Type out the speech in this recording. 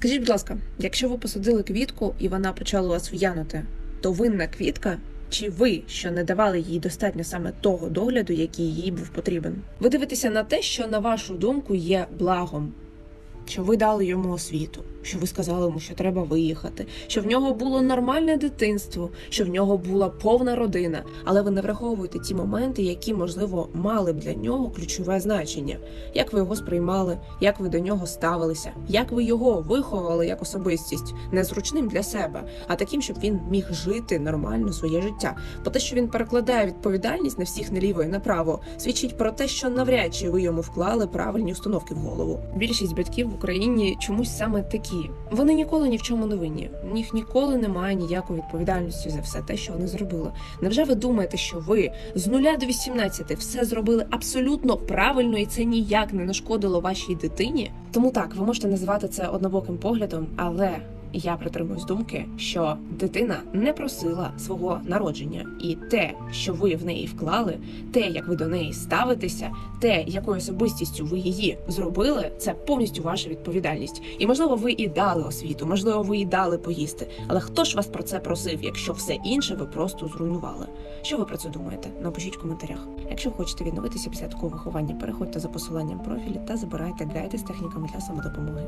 Скажіть, будь ласка, якщо ви посадили квітку і вона почала вас в'янути, то винна квітка чи ви, що не давали їй достатньо саме того догляду, який їй був потрібен? Ви дивитеся на те, що на вашу думку є благом, що ви дали йому освіту, що ви сказали йому, що треба виїхати, що в нього було нормальне дитинство, що в нього була повна родина, але ви не враховуєте ті моменти, які можливо мали б для нього ключове значення. Як ви його сприймали, як ви до нього ставилися, як ви його виховували як особистість, не зручним для себе, а таким, щоб він міг жити нормально своє життя. Бо те, що він перекладає відповідальність на всіх наліво і направо, свідчить про те, що навряд чи ви йому вклали правильні установки в голову. Більшість батьків Україні чомусь саме такі. Вони ніколи ні в чому не винні. У них ніколи немає ніякої відповідальності за все те, що вони зробили. Невже ви думаєте, що ви з нуля до 18 все зробили абсолютно правильно і це ніяк не нашкодило вашій дитині? Тому так, ви можете називати це однобоким поглядом, але я притримуюсь думки, що дитина не просила свого народження, і те, що ви в неї вклали, те, як ви до неї ставитеся, те, якою особистістю ви її зробили, це повністю ваша відповідальність. І можливо, ви і дали освіту, можливо, ви і дали поїсти. Але хто ж вас про це просив, якщо все інше ви просто зруйнували? Що ви про це думаєте? Напишіть в коментарях. Якщо хочете відновитися після такого виховання, переходьте за посиланням профілі та забирайте гайди з техніками для самодопомоги.